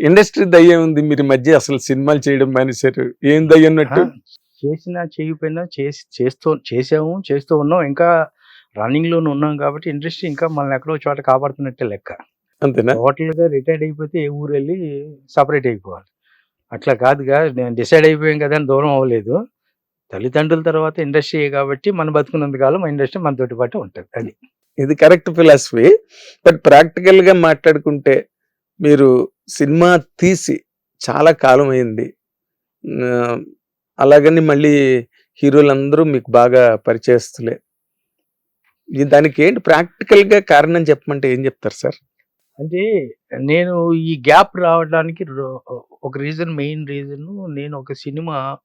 Industry దయ్యం ఉంది మీరు మధ్య అసలు సినిమాలు చేయడం మానేశారు. ఏం దయ్యం అన్నట్టు? చేసినా చేయకపోయినా చేసి చేస్తూ చేసాము చేస్తూ ఉన్నాం. ఇంకా రన్నింగ్లోనే ఉన్నాం కాబట్టి ఇండస్ట్రీ ఇంకా మనల్ని ఎక్కడో చోట కాపాడుతున్నట్టే లెక్క. అంతేనా? టోటల్గా రిటైర్డ్ అయిపోతే ఏ ఊరు వెళ్ళి సపరేట్ అయిపోవాలి. అట్లా కాదుగా నేను డిసైడ్ అయిపోయాం కదా అని దూరం అవ్వలేదు. తల్లిదండ్రుల తర్వాత ఇండస్ట్రీ కాబట్టి మనం బతుకున్నంత కాలం ఇండస్ట్రీ మనతోటి పాటు ఉంటుంది అది. ఇది కరెక్ట్ ఫిలాసఫీ బట్ ప్రాక్టికల్గా మాట్లాడుకుంటే మీరు సినిమా తీసి చాలా కాలం అయింది. అలాగని మళ్ళీ హీరోలందరూ మీకు బాగా పరిచయస్తులే. దానికి ఏంటి ప్రాక్టికల్గా కారణం చెప్పమంటే ఏం చెప్తారు సార్? అంటే నేను ఈ గ్యాప్ రావడానికి రో- ఒక రీజన్ మెయిన్ రీజన్ నేను ఒక సినిమా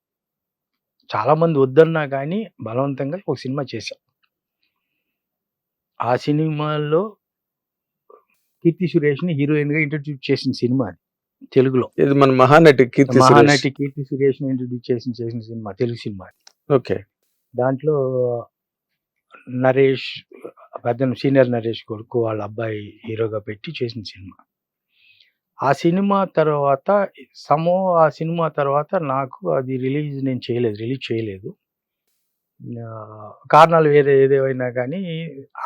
చాలామంది వద్దన్నా కానీ బలవంతంగా ఒక సినిమా చేశాను ఆ సినిమాలో కీర్తి సురేష్ని హీరోయిన్గా ఇంట్రడ్యూస్ చేసిన సినిమా అది తెలుగులో. ఇది మన మహానటి కీర్తి మహానటి కీర్తి సురేష్ని ఇంట్రడ్యూస్ చేసిన చేసిన సినిమా తెలుగు సినిమా ఓకే. దాంట్లో నరేష్ పెద్ద సీనియర్ నరేష్ కొడుకు వాళ్ళ అబ్బాయి హీరోగా పెట్టి చేసిన సినిమా. ఆ సినిమా తర్వాత సమో ఆ సినిమా తర్వాత నాకు అది రిలీజ్ నేను చేయలేదు రిలీజ్ చేయలేదు. కారణాలు వేరే ఏదేమైనా కానీ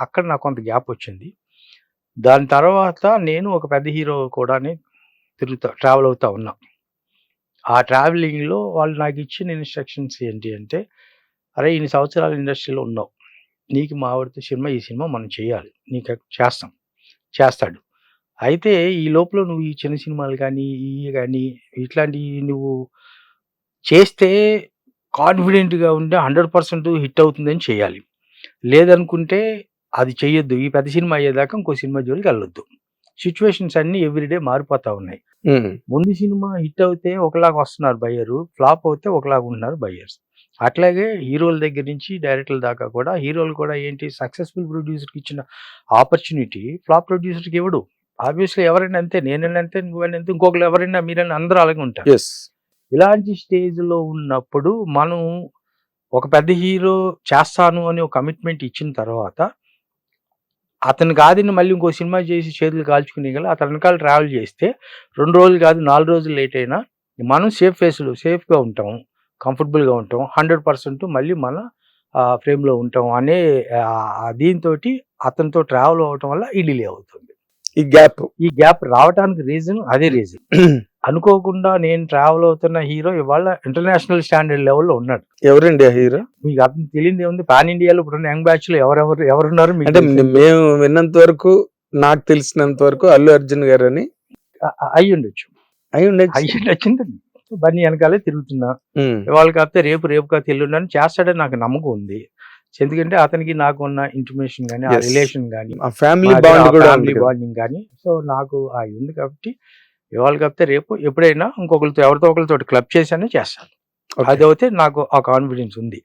అక్కడ నాకు కొంత గ్యాప్ వచ్చింది. దాని తర్వాత నేను ఒక పెద్ద హీరో కూడా తిరుగుతా ట్రావెల్ అవుతా ఉన్నా. ఆ ట్రావెలింగ్లో వాళ్ళు నాకు ఇచ్చిన ఇన్స్ట్రక్షన్స్ ఏంటి అంటే అరే ఇన్ని సంవత్సరాలు ఇండస్ట్రీలో ఉన్నావు. నీకు మా ఆవిడతో సినిమా ఈ సినిమా మనం చేయాలి. నీకు చేస్తాం. చేస్తాడు. అయితే ఈ లోపల నువ్వు ఈ చిన్న సినిమాలు కానీ ఇవి కానీ ఇట్లాంటివి నువ్వు చేస్తే కాన్ఫిడెంట్గా ఉండే హండ్రెడ్ పర్సెంట్ హిట్ అవుతుందని చేయాలి. లేదనుకుంటే అది చెయ్యొద్దు. ఈ పెద్ద సినిమా అయ్యేదాకా ఇంకో సినిమా జోలికి వెళ్ళొద్దు. సిచ్యువేషన్స్ అన్నీ ఎవ్రీడే మారిపోతా ఉన్నాయి. ముందు సినిమా హిట్ అవుతే ఒకలాగా వస్తున్నారు బయ్యరు. ఫ్లాప్ అవుతే ఒకలాగా ఉంటున్నారు బయ్యర్స్. అట్లాగే హీరోల దగ్గర నుంచి డైరెక్టర్ల దాకా కూడా హీరోలు కూడా ఏంటి సక్సెస్ఫుల్ ప్రొడ్యూసర్కి ఇచ్చిన ఆపర్చునిటీ ఫ్లాప్ ప్రొడ్యూసర్కి ఇవ్వడు. ఆబ్వియస్లీ ఎవరైనా అంతే నేనైనా అంతే నువ్వైనా అంతే ఇంకొకరు ఎవరైనా మీరైనా అందరూ అలాగే ఉంటారు. ఇలాంటి స్టేజ్లో ఉన్నప్పుడు మనం ఒక పెద్ద హీరో చేస్తాను అని ఒక కమిట్మెంట్ ఇచ్చిన తర్వాత అతను కాదని మళ్ళీ ఇంకో సినిమా చేసి చేతులు కాల్చుకునే గల అతని వెనకాల ట్రావెల్ చేస్తే రెండు రోజులు కాదు నాలుగు రోజులు లేట్ అయినా మనం సేఫ్ ఫేస్లో సేఫ్గా ఉంటాం కంఫర్టబుల్గా ఉంటాం హండ్రెడ్ పర్సెంట్ మళ్ళీ మన ఫ్రేమ్లో ఉంటాం అనే దీంతో అతనితో ట్రావెల్ అవ్వటం వల్ల ఈ డిలే అవుతుంది. ఈ గ్యాప్ ఈ గ్యాప్ రావడానికి రీజన్ అదే రీజన్ అనుకోకుండా నేను ట్రావెల్ అవుతున్న హీరో ఇవాళ ఇంటర్నేషనల్ స్టాండర్డ్ లెవెల్లో ఉన్నాడు. ఎవరండి ఆ హీరో మీకు అర్థం తెలియదు ఏముంది? పాన్ ఇండియాలో ఇప్పుడు యంగ్ బ్యాచ్లో ఎవరెవరు ఎవరున్నారు మీకు అంటే. మేము విన్నంత వరకు నాకు తెలిసినంత వరకు అల్లు అర్జున్ గారు అని అ- అ- అయ్యి ఉండొచ్చు. అయి ఉండొచ్చు. అయ్యి ఉండొచ్చింది బన్నీ వెనకాలే తిరుగుతున్నా. ఇవాళ కాకపోతే రేపు రేపు కాకపోతే ఎల్లుండని చేస్తాడని నాకు నమ్మకం ఉంది. ఎందుకంటే అతనికి నాకు ఉన్న ఇంటిమేషన్ కానీ ఆ. రిలేషన్ కానీ ఆ ఫ్యామిలీ. బాండింగ్ కానీ సో నాకు ఆ ఉంది కాబట్టి ఇవాళ కాకపోతే రేపు ఎప్పుడైనా ఇంకొకరితో ఎవరితో ఒకరితో క్లబ్ చేశానే చేస్తాను. అది అయితే నాకు ఆ కాన్ఫిడెన్స్ ఉంది.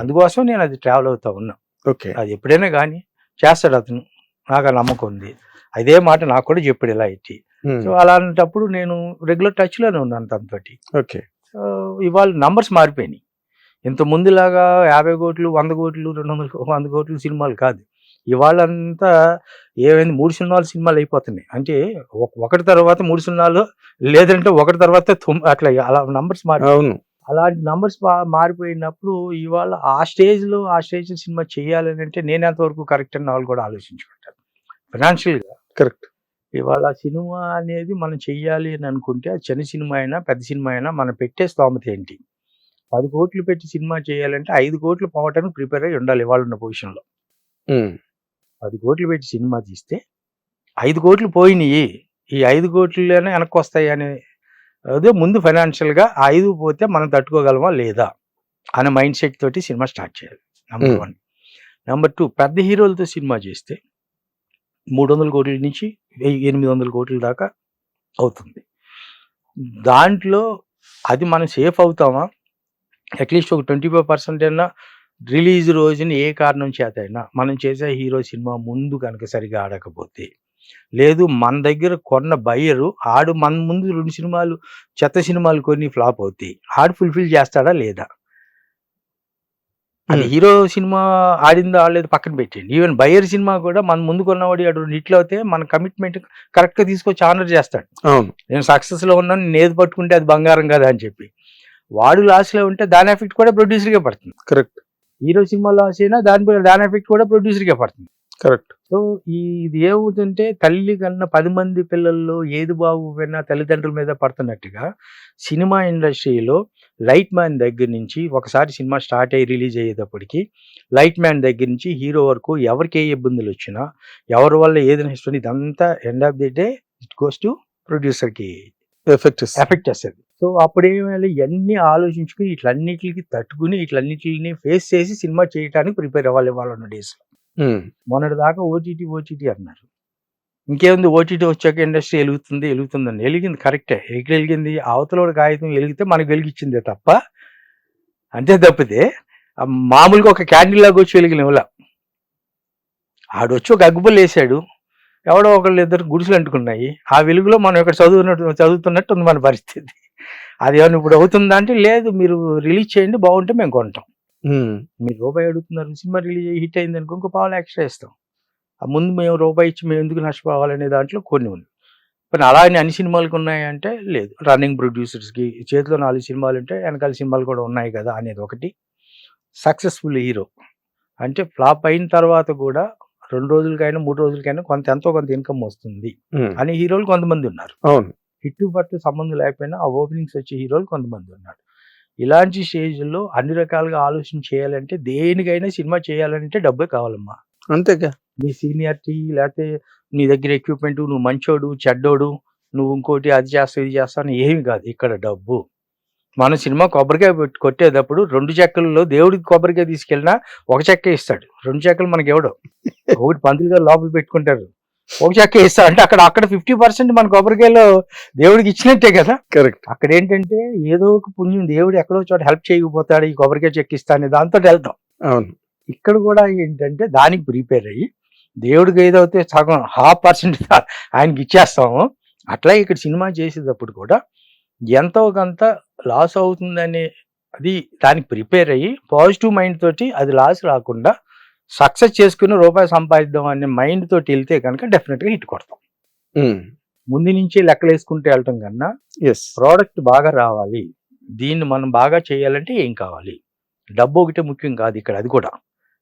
అందుకోసం నేను అది ట్రావెల్ అవుతా ఉన్నా. ఓకే అది ఎప్పుడైనా కానీ చేస్తాడు అతను. నాకు ఆ నమ్మకం ఉంది. అదే మాట నాకు కూడా చెప్పాడు ఇలా ఉమ్, సో అలాంటప్పుడు నేను రెగ్యులర్ టచ్లోనే ఉన్నాను తనతోటి. ఓకే సో ఇవాళ నంబర్స్ మారిపోయినాయి. ఇంత ముందులాగా యాభై కోట్లు వంద కోట్లు రెండు వందల వంద కోట్లు సినిమాలు కాదు. ఇవాళ అంతా ఏమైంది? మూడు సినిమాలు సినిమాలు అయిపోతున్నాయి. అంటే ఒక- ఒకటి తర్వాత మూడు సినిమాలు లేదంటే ఒకటి తర్వాత అట్లా అలా నంబర్స్ మారి అవును. అలాంటి నంబర్స్ మారిపోయినప్పుడు ఇవాళ ఆ స్టేజ్లో ఆ స్టేజ్ సినిమా చేయాలని అంటే నేను ఎంతవరకు కరెక్ట్ అని వాళ్ళు కూడా ఆలోచించుకుంటారు. ఫైనాన్షియల్గా కరెక్ట్. ఇవాళ సినిమా అనేది మనం చెయ్యాలి అని అనుకుంటే చిన్న సినిమా అయినా పెద్ద సినిమా అయినా మనం పెట్టే స్తోమత ఏంటి? పది కోట్లు పెట్టి సినిమా చేయాలంటే ఐదు కోట్లు పోవటానికి ప్రిపేర్ అయి ఉండాలి ఇవాళ ఉన్న పొజిషన్లో పది కోట్లు పెట్టి సినిమా తీస్తే ఐదు కోట్లు పోయినాయి. ఈ ఐదు కోట్లలోనే వెనక్కి వస్తాయి అనే అదే ముందు ఫైనాన్షియల్గా ఆ ఐదు పోతే మనం తట్టుకోగలమా లేదా అనే మైండ్ సెట్ తోటి సినిమా స్టార్ట్ చేయాలి. నెంబర్. వన్. నెంబర్ టూ పెద్ద హీరోలతో సినిమా చేస్తే మూడు వందల కోట్ల నుంచి ఎనిమిది వందల కోట్ల దాకా అవుతుంది. దాంట్లో అది మనం సేఫ్ అవుతామా? అట్లీస్ట్ ఒక ట్వంటీ ఫైవ్ పర్సెంట్ అయినా రిలీజ్ రోజున ఏ కారణం చేత అయినా మనం చేసే హీరో సినిమా ముందు కనుక సరిగా ఆడకపోతే. లేదు మన దగ్గర కొన్న బయ్యరు ఆడు మన ముందు రెండు సినిమాలు చెత్త సినిమాలు కొన్ని ఫ్లాప్ అవుతాయి. ఆడు ఫుల్ఫిల్ చేస్తాడా లేదా? అది. హీరో సినిమా ఆడిందో ఆడలేదు పక్కన పెట్టండి ఈవెన్ బయర్ సినిమా కూడా మన ముందు కొన్నవాడు అటు హిట్లు అవుతే మన కమిట్మెంట్ కరెక్ట్గా తీసుకొచ్చి ఆనర్ చేస్తాడు. నేను సక్సెస్లో ఉన్నాను నేను ఏది పట్టుకుంటే అది బంగారం కదా అని చెప్పి. వాడు లాస్లో ఉంటే దాని ఎఫెక్ట్ కూడా ప్రొడ్యూసర్గా పడుతుంది. కరెక్ట్ హీరో సినిమా లాస్ అయినా దాని దాని ఎఫెక్ట్ కూడా ప్రొడ్యూసర్గా పడుతుంది. కరెక్ట్ సో ఈ ఇది ఏమవుతుంటే తల్లి కన్నా పది మంది పిల్లల్లో ఏది బాగుపోయినా తల్లిదండ్రుల మీద పడుతున్నట్టుగా సినిమా ఇండస్ట్రీలో లైట్ మ్యాన్ దగ్గర నుంచి ఒకసారి సినిమా స్టార్ట్ అయ్యి రిలీజ్ అయ్యేటప్పటికి లైట్ మ్యాన్ దగ్గర నుంచి హీరో వరకు ఎవరికి ఏ ఇబ్బందులు వచ్చినా ఎవరి వల్ల ఏది నష్టం ఇదంతా end of the day it goes to ప్రొడ్యూసర్కి ఎఫెక్ట్ ఎఫెక్ట్ చేస్తుంది. సో అప్పుడు ఏమైనా ఇవన్నీ ఆలోచించుకుని ఇట్లన్నిటికి తట్టుకుని ఇట్లన్నిటిని ఫేస్ చేసి సినిమా చేయడానికి ప్రిపేర్ అవ్వాలి వాళ్ళ డేస్ మొన్నటి దాకా ఓటీటీ ఓటీటీ అన్నారు. ఇంకేముంది? ఓటీటీ వచ్చాక ఇండస్ట్రీ వెలుగుతుంది వెలుగుతుందని వెలిగింది కరెక్టే ఎక్కడ వెలిగింది. అవతల కాగితం వెలిగితే మనకు వెలిగించిందే తప్ప అంతే తప్పితే మామూలుగా ఒక క్యాండిల్ లాగా వచ్చి వెలిగిన. ఆడొచ్చి ఒక అగ్గుబుల్ వేసాడు. ఎవడో ఒకళ్ళు ఇద్దరు గుడిసెలు అంటుకున్నాయి. ఆ వెలుగులో మనం ఇక్కడ చదువుతున్నట్టు చదువుతున్నట్టు ఉంది మన పరిస్థితి. అది ఏమైనా ఇప్పుడు అవుతుందా అంటే లేదు మీరు రిలీజ్ చేయండి బాగుంటే మేము కొంటాం. మీరు రూపాయి అడుగుతున్నారు సినిమా రిలీజ్ అయ్యి హిట్ అయింది అనుకో ఇంకో పావులు ఎక్స్ట్రా ఇస్తాం ఆ ముందు మేము రూపాయి ఇచ్చి మేము ఎందుకు నష్టపోవాలనే దాంట్లో కొన్ని ఉన్నాయి. కానీ అలాగే అన్ని సినిమాలకు ఉన్నాయంటే లేదు. రన్నింగ్ ప్రొడ్యూసర్స్కి చేతిలో నాలుగు సినిమాలు ఉంటే వెనకాల సినిమాలు కూడా ఉన్నాయి కదా అనేది ఒకటి. సక్సెస్ఫుల్ హీరో అంటే ఫ్లాప్ అయిన తర్వాత కూడా రెండు రోజులకైనా మూడు రోజులకైనా కొంత ఎంతో కొంత ఇన్కమ్ వస్తుంది. అనే హీరోలు కొంతమంది ఉన్నారు. అవును. హిట్ పట్టు సంబంధం లేకపోయినా ఆ ఓపెనింగ్స్ వచ్చే హీరోలు కొంతమంది ఉన్నారు. ఇలాంటి స్టేజ్లో అన్ని రకాలుగా ఆలోచన చేయాలంటే దేనికైనా సినిమా చేయాలంటే డబ్బే కావాలమ్మా. అంతేగా? నీ సీనియారిటీ లేకపోతే నీ దగ్గర ఎక్విప్మెంట్ నువ్వు మంచోడు చెడ్డోడు నువ్వు ఇంకోటి అది చేస్తావు ఇది చేస్తావు అని ఏమి కాదు ఇక్కడ డబ్బు. మన సినిమా కొబ్బరికాయ పెట్టి కొట్టేటప్పుడు రెండు చెక్కలలో దేవుడికి కొబ్బరికాయ తీసుకెళ్ళినా ఒక చెక్క ఇస్తాడు. రెండు చెక్కలు మనకి ఎవడో ఒకటి పంతులు గారు లోపల పెట్టుకుంటారు. ఒక చెక్క ఇస్తాడు అంటే అక్కడ అక్కడ ఫిఫ్టీ పర్సెంట్ మన కొబ్బరికాయలో దేవుడికి ఇచ్చినట్టే కదా. కరెక్ట్. అక్కడ ఏంటంటే ఏదో ఒక పుణ్యం దేవుడు ఎక్కడో చోట హెల్ప్ చేయకపోతాడు ఈ కొబ్బరికాయ చెక్కిస్తాను దాంతో వెళ్తాం. అవును. ఇక్కడ కూడా ఏంటంటే దానికి ప్రిపేర్ అయ్యి దేవుడికి ఏదైతే సగం హాఫ్ పర్సెంట్ ఆయనకి ఇచ్చేస్తాము అట్లా ఇక్కడ సినిమా చేసేటప్పుడు కూడా ఎంతో కొంత లాస్ అవుతుందనే అది దానికి ప్రిపేర్ అయ్యి పాజిటివ్ మైండ్ తోటి అది లాస్ రాకుండా సక్సెస్ చేసుకుని రూపాయి సంపాదిద్దాం అనే మైండ్ తోటి వెళ్తే కనుక డెఫినెట్గా హిట్ కొడతాం. ముందు నుంచి లెక్కలు వేసుకుంటూ వెళ్ళటం కన్నా ఎస్ ప్రోడక్ట్ బాగా రావాలి. దీన్ని మనం బాగా చేయాలంటే ఏం కావాలి? డబ్బు ఒకటే ముఖ్యం కాదు ఇక్కడ అది కూడా.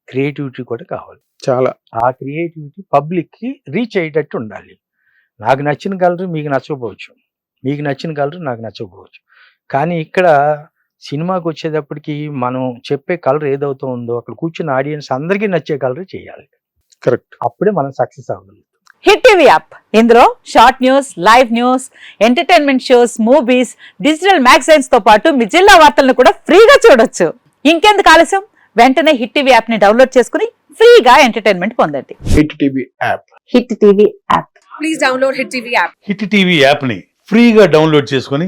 క్రియేటివిటీ కూడా కావాలి. చాలా. ఆ క్రియేటివిటీ పబ్లిక్కి రీచ్ అయ్యేటట్టు ఉండాలి. నాకు నచ్చిన కలర్ మీకు నచ్చకపోవచ్చు. మీకు నచ్చిన కలర్ నాకు నచ్చకపోవచ్చు. కానీ ఇక్కడ సినిమాకి వచ్చేటప్పటికి మనం చెప్పే కలర్ ఏదవుతూ ఉందో అక్కడ కూర్చున్న ఆడియన్స్ అందరికీ నచ్చే కలర్ చేయాలి. కరెక్ట్. అప్పుడే మనం సక్సెస్ అవ్వగలుగుతాం. Hit TV app. ఇందులో short news live news entertainment shows movies digital మ్యాగజైన్స్తో పాటు మీ జిల్లా వార్తలను కూడా ఫ్రీగా చూడొచ్చు. ఇంకెందుకు ఆలస్యం? వెంటనే హిట్ టీవీ యాప్ని డౌన్లోడ్ చేసుకుని ఫ్రీగా ఎంటర్టైన్మెంట్ పొందండి. Hit TV app. Hit TV app. Please download Hit TV app. Hit TV యాప్ని ఫ్రీగా డౌన్లోడ్ చేసుకొని